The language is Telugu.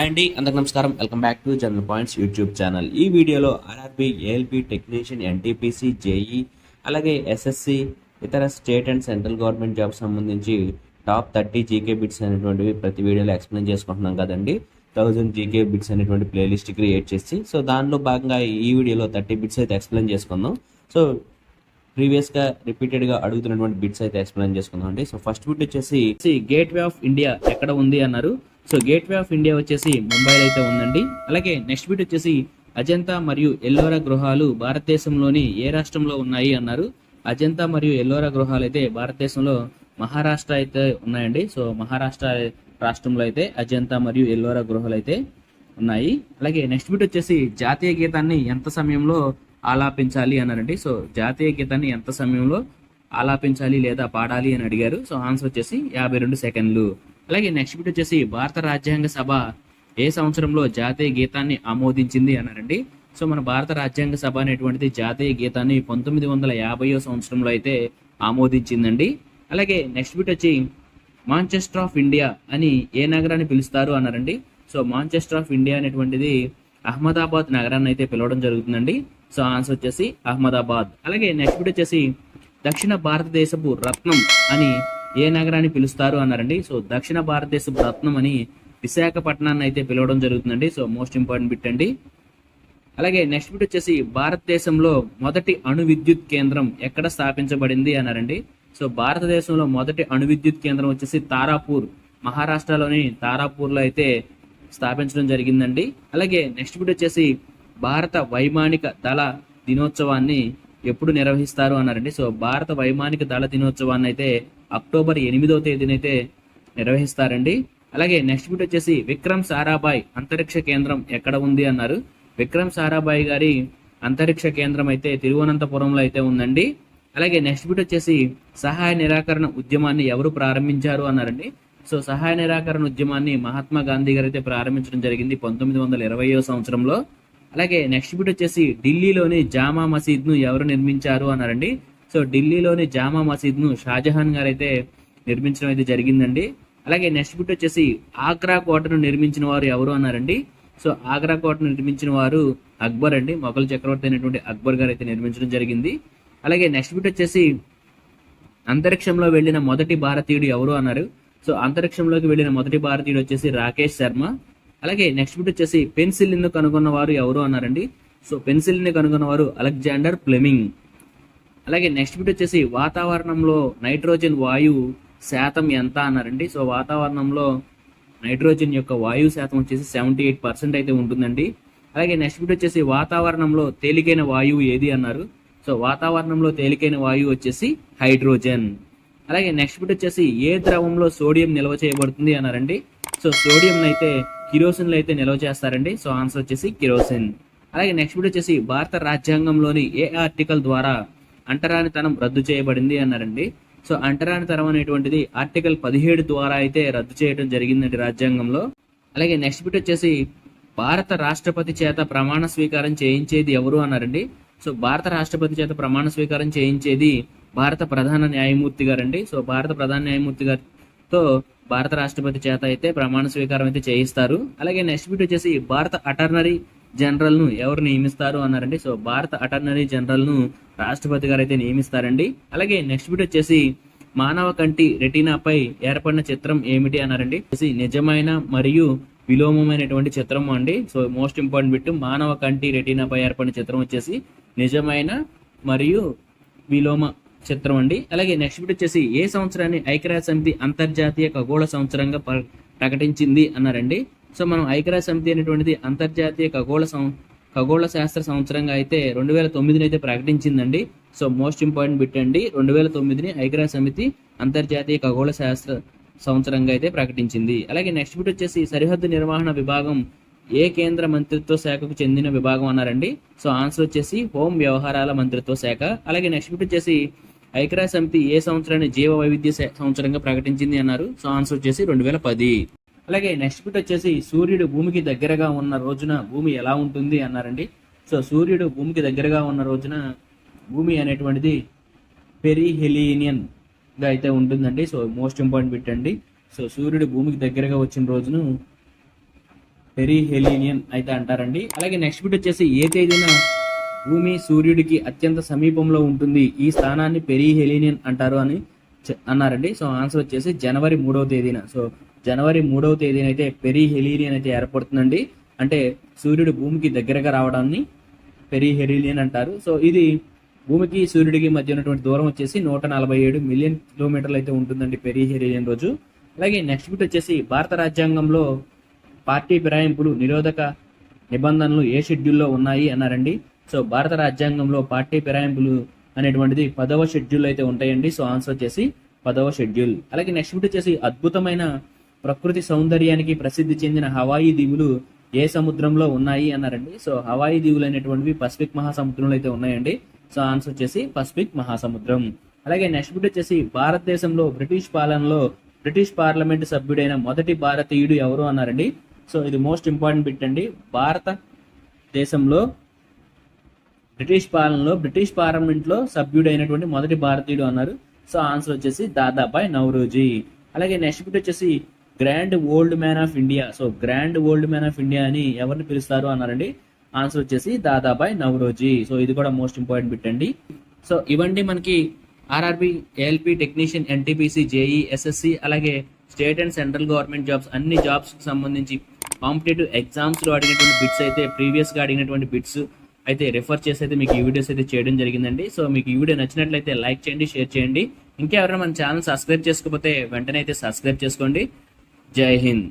అండ్ అండి అందరికి నమస్కారం. Welcome back to general points YouTube channel ఈ వీడియోలో RRB ALP technician NTPC JE అలాగే ఎస్ఎస్సి ఇతర state and central government job సంబంధించి టాప్ థర్టీ జీకే బిట్స్ అనేటువంటివి ప్రతి వీడియోలో ఎక్స్ప్లెయిన్ చేసుకుంటున్నాం కదండి. థౌజండ్ జీకే బిట్స్ అనేటువంటి ప్లేలిస్ట్ క్రియేట్ చేసి సో దానిలో భాగంగా ఈ వీడియోలో థర్టీ బిట్స్ అయితే ఎక్స్ప్లెయిన్ చేసుకుందాం. సో ప్రీవియస్గా రిపీటెడ్గా అడుగుతున్నటువంటి బిట్స్ అయితే ఎక్స్ప్లెయిన్ చేసుకుందాం అండి. సో ఫస్ట్ బిట్ వచ్చేసి గేట్ వే ఆఫ్ ఇండియా ఎక్కడ ఉంది అన్నారు. So gateway of India వచ్చేసి ముంబైలో అయితే ఉందండి. అలాగే నెక్స్ట్ బిట్ వచ్చేసి అజంతా మరియు ఎల్లోరా గృహాలు భారతదేశంలోని ఏ రాష్ట్రంలో ఉన్నాయి అన్నారు. అజంతా మరియు ఎల్లోరా గృహాలు అయితే భారతదేశంలో మహారాష్ట్ర అయితే ఉన్నాయండి. సో మహారాష్ట్ర రాష్ట్రంలో అయితే అజంతా మరియు ఎల్లోరా గృహాలు అయితే ఉన్నాయి. అలాగే నెక్స్ట్ బిట్ వచ్చేసి జాతీయ గీతాన్ని ఎంత సమయంలో ఆలాపించాలి అన్నారండి. సో జాతీయ గీతాన్ని ఎంత సమయంలో ఆలాపించాలి లేదా పాడాలి అని అడిగారు. సో ఆన్సర్ వచ్చేసి యాభై రెండు సెకండ్లు. అలాగే నెక్స్ట్ బిట్ వచ్చేసి భారత రాజ్యాంగ సభ ఏ సంవత్సరంలో జాతీయ గీతాన్ని ఆమోదించింది అన్నారండి. సో మన భారత రాజ్యాంగ సభ అనేటువంటిది జాతీయ గీతాన్ని పంతొమ్మిది వందల యాభైయో సంవత్సరంలో అయితే ఆమోదించిందండి. అలాగే నెక్స్ట్ బిట్ వచ్చి మాంచెస్టర్ ఆఫ్ ఇండియా అని ఏ నగరాన్ని పిలుస్తారు అన్నారండి. సో మాంచెస్టర్ ఆఫ్ ఇండియా అనేటువంటిది అహ్మదాబాద్ నగరాన్ని అయితే పిలవడం జరుగుతుందండి. సో ఆన్సర్ వచ్చేసి అహ్మదాబాద్. అలాగే నెక్స్ట్ బిట్ వచ్చేసి దక్షిణ భారతదేశపు రత్నం అని ఏ నగరాన్ని పిలుస్తారు అన్నారండి. సో దక్షిణ భారతదేశపు రత్నం అని విశాఖపట్నాన్ని అయితే పిలవడం జరుగుతుందండి. సో మోస్ట్ ఇంపార్టెంట్ బిట్ అండి. అలాగే నెక్స్ట్ బిట్ వచ్చేసి భారతదేశంలో మొదటి అణు విద్యుత్ కేంద్రం ఎక్కడ స్థాపించబడింది అన్నారండి. సో భారతదేశంలో మొదటి అణు విద్యుత్ కేంద్రం వచ్చేసి తారాపూర్ మహారాష్ట్రలోని తారాపూర్లో అయితే స్థాపించడం జరిగిందండి. అలాగే నెక్స్ట్ బిట్ వచ్చేసి భారత వైమానిక దళ దినోత్సవాన్ని ఎప్పుడు నిర్వహిస్తారు అన్నారండి. సో భారత వైమానిక దళ దినోత్సవాన్ని అయితే అక్టోబర్ ఎనిమిదవ తేదీనైతే నిర్వహిస్తారండి. అలాగే నెక్స్ట్ బిట్ వచ్చేసి విక్రమ్ సారాభాయ్ అంతరిక్ష కేంద్రం ఎక్కడ ఉంది అన్నారు. విక్రమ్ సారాభాయ్ గారి అంతరిక్ష కేంద్రం అయితే తిరువనంతపురంలో అయితే ఉందండి. అలాగే నెక్స్ట్ బిట్ వచ్చేసి సహాయ నిరాకరణ ఉద్యమాన్ని ఎవరు ప్రారంభించారు అన్నారండి. సో సహాయ నిరాకరణ ఉద్యమాన్ని మహాత్మా గాంధీ గారు అయితే ప్రారంభించడం జరిగింది పంతొమ్మిది వందల ఇరవయో సంవత్సరంలో. అలాగే నెక్స్ట్ బిట్ వచ్చేసి ఢిల్లీలోని జామా మసీద్ను ఎవరు నిర్మించారు అన్నారండి. సో ఢిల్లీలోని జామా మసీద్ను షాజహాన్ గారు అయితే నిర్మించడం అయితే జరిగిందండి. అలాగే నెక్స్ట్ బిట్ వచ్చేసి ఆగ్రా కోటను నిర్మించిన వారు ఎవరు అన్నారండి. సో ఆగ్రా కోటను నిర్మించిన వారు అక్బర్ అండి. మొఘల్ చక్రవర్తి అయినటువంటి అక్బర్ గారు అయితే నిర్మించడం జరిగింది. అలాగే నెక్స్ట్ బిట్ వచ్చేసి అంతరిక్షంలో వెళ్ళిన మొదటి భారతీయుడు ఎవరు అన్నారు. సో అంతరిక్షంలోకి వెళ్ళిన మొదటి భారతీయుడు వచ్చేసి రాకేష్ శర్మ. అలాగే నెక్స్ట్ బిట్ వచ్చేసి పెన్సిల్ను కనుగొన్న వారు ఎవరు అన్నారండి? సో పెన్సిల్ని కనుగొన్న వారు అలెగ్జాండర్ ప్లెమింగ్ అలాగే నెక్స్ట్ బిట్ వచ్చేసి వాతావరణంలో నైట్రోజన్ వాయువు శాతం ఎంత అన్నారండి? సో వాతావరణంలో నైట్రోజన్ యొక్క వాయువు శాతం వచ్చేసి సెవెంటీ ఎయిట్ పర్సెంట్ అయితే ఉంటుందండి. అలాగే నెక్స్ట్ బిట్ వచ్చేసి వాతావరణంలో తేలికైన వాయువు ఏది అన్నారు? సో వాతావరణంలో తేలికైన వాయువు వచ్చేసి హైడ్రోజన్ అలాగే నెక్స్ట్ బిట్ వచ్చేసి ఏ ద్రవంలో సోడియం నిల్వ చేయబడుతుంది అన్నారండి? సో సోడియం అయితే కిరోసిన్లు అయితే నిల్వ చేస్తారండి. సో ఆన్సర్ వచ్చేసి కిరోసిన్. అలాగే నెక్స్ట్ బిట్ వచ్చేసి భారత రాజ్యాంగంలోని ఏ ఆర్టికల్ ద్వారా అంటరానితనం రద్దు చేయబడింది అన్నారండి. సో అంటరానితనం అనేటువంటిది ఆర్టికల్ పదిహేడు ద్వారా అయితే రద్దు చేయడం జరిగిందండి రాజ్యాంగంలో. అలాగే నెక్స్ట్ బిట్ వచ్చేసి భారత రాష్ట్రపతి చేత ప్రమాణ స్వీకారం చేయించేది ఎవరు అన్నారండి. సో భారత రాష్ట్రపతి చేత ప్రమాణ స్వీకారం చేయించేది భారత ప్రధాన న్యాయమూర్తి గారండి. సో భారత ప్రధాన న్యాయమూర్తి తో భారత రాష్ట్రపతి చేత అయితే ప్రమాణ స్వీకారం అయితే చేయిస్తారు. అలాగే నెక్స్ట్ బిట్ వచ్చేసి భారత అటర్నరీ జనరల్ను ఎవరు నియమిస్తారు అన్నారండి. సో భారత అటర్నరీ జనరల్ను రాష్ట్రపతి గారు అయితే నియమిస్తారండి. అలాగే నెక్స్ట్ బిట్ వచ్చేసి మానవ కంటి రెటీనాపై ఏర్పడిన చిత్రం ఏమిటి అన్నారండి. వచ్చేసి నిజమైన మరియు విలోమమైనటువంటి చిత్రం అండి. సో మోస్ట్ ఇంపార్టెంట్ బిట్ మానవ కంటి రెటీనాపై ఏర్పడిన చిత్రం వచ్చేసి నిజమైన మరియు విలోమ చిత్రం అండి. అలాగే నెక్స్ట్ బిట్ వచ్చేసి ఏ సంవత్సరాన్ని ఐక్యరాజ్య సమితి అంతర్జాతీయ ఖగోళ సంవత్సరంగా ప్ర- ప్రకటించింది అన్నారండి. సో మనం ఐక్యరాజ్య సమితి అనేటువంటిది అంతర్జాతీయ ఖగోళ సం ఖగోళ శాస్త్ర సంవత్సరంగా అయితే రెండు వేల తొమ్మిదిని అయితే ప్రకటించిందండి. సో మోస్ట్ ఇంపార్టెంట్ బిట్ అండి. రెండు వేల తొమ్మిదిని ఐక్యరాజ్య సమితి అంతర్జాతీయ ఖగోళ శాస్త్ర సంవత్సరంగా అయితే ప్రకటించింది. అలాగే నెక్స్ట్ బిట్ వచ్చేసి సరిహద్దు నిర్వహణ విభాగం ఏ కేంద్ర మంత్రిత్వ శాఖకు చెందిన విభాగం అన్నారండి. సో ఆన్సర్ వచ్చేసి హోం వ్యవహారాల మంత్రిత్వ శాఖ. అలాగే నెక్స్ట్ బిట్ వచ్చేసి ఐక్యరాజ్య సమితి ఏ సంవత్సరాన్ని జీవ వైవిధ్య సంవత్సరంగా ప్రకటించింది అన్నారు? సో ఆన్సర్ వచ్చేసి రెండు వేల పది. అలాగే నెక్స్ట్ బిట్ వచ్చేసి సూర్యుడు భూమికి దగ్గరగా ఉన్న రోజున భూమి ఎలా ఉంటుంది అన్నారండి. సో సూర్యుడు భూమికి దగ్గరగా ఉన్న రోజున భూమి అనేటువంటిది పెరిహెలీనియన్గా అయితే ఉంటుందండి. సో మోస్ట్ ఇంపార్టెంట్ బిట్ అండి. సో సూర్యుడు భూమికి దగ్గరగా వచ్చిన రోజును పెరిహెలీనియన్ అయితే అంటారండి. అలాగే నెక్స్ట్ బిట్ వచ్చేసి ఏ తేదీన భూమి సూర్యుడికి అత్యంత సమీపంలో ఉంటుంది. ఈ స్థానాన్ని పెరిహెలీనియన్ అంటారు అని అన్నారండి. సో ఆన్సర్ వచ్చేసి జనవరి మూడవ తేదీన. సో జనవరి మూడవ తేదీన అయితే పెరిహెలీనియన్ అయితే ఏర్పడుతుందండి. అంటే సూర్యుడు భూమికి దగ్గరగా రావడాన్ని పెరిహెలీనియన్ అంటారు. సో ఇది భూమికి సూర్యుడికి మధ్య ఉన్నటువంటి దూరం వచ్చేసి నూట నలభై ఏడు మిలియన్ కిలోమీటర్లు అయితే ఉంటుందండి పెరిహెలీనియన్ రోజు. అలాగే నెక్స్ట్ బిట్ వచ్చేసి భారత రాజ్యాంగంలో పార్టీ ఫిరాయింపులు నిరోధక నిబంధనలు ఏ షెడ్యూల్లో ఉన్నాయి అన్నారండి. సో భారత రాజ్యాంగంలో పార్టీ ఫిరాయింపులు అనేటువంటిది పదవ షెడ్యూల్ అయితే ఉంటాయండి. సో ఆన్సర్ వచ్చేసి పదవ షెడ్యూల్. అలాగే నెక్స్ట్ బిట్ వచ్చేసి అద్భుతమైన ప్రకృతి సౌందర్యానికి ప్రసిద్ధి చెందిన హవాయి దీవులు ఏ సముద్రంలో ఉన్నాయి అన్నారండి. సో హవాయి దీవులు అనేటువంటివి పసిఫిక్ మహాసముద్రంలో అయితే ఉన్నాయండి. సో ఆన్సర్ వచ్చేసి పసిఫిక్ మహాసముద్రం. అలాగే నెక్స్ట్ బిట్ వచ్చేసి భారతదేశంలో బ్రిటిష్ పాలనలో బ్రిటిష్ పార్లమెంట్ సభ్యుడైన మొదటి భారతీయుడు ఎవరు అన్నారండి. సో ఇది మోస్ట్ ఇంపార్టెంట్ బిట్ అండి. భారత దేశంలో బ్రిటిష్ పాలనలో బ్రిటిష్ పార్లమెంట్లో సభ్యుడైనటువంటి మొదటి భారతీయుడు అన్నారు. సో ఆన్సర్ వచ్చేసి దాదాబాయ్ నవరోజీ అలాగే నెక్స్ట్ బిట్ వచ్చేసి grand old man of India. So grand old man of India అని ఎవరిని పిలుస్తారు అన్నారండి? ఆన్సర్ వచ్చేసి దాదాబాయ్ నవరోజీ సో ఇది కూడా మోస్ట్ ఇంపార్టెంట్ బిట్ అండి. సో ఇవండి మనకి RRB ALP technician NTPC JE SSC అలాగే state and central government jobs అన్ని జాబ్స్కి సంబంధించి కాంపిటేటివ్ ఎగ్జామ్స్లో అడిగినటువంటి బిట్స్ అయితే ప్రీవియస్గా అడిగినటువంటి బిట్స్ అయితే రిఫర్ చేసి అయితే మీకు ఈ వీడియోస్ అయితే చేయడం జరిగిందండి. సో మీకు ఈ వీడియో నచ్చినట్లయితే లైక్ చేయండి షేర్ చేయండి. ఇంకా ఎవరైనా మన ఛానల్ సబ్స్క్రైబ్ చేసుకోకపోతే వెంటనే అయితే సబ్స్క్రైబ్ చేసుకోండి. జై హింద్.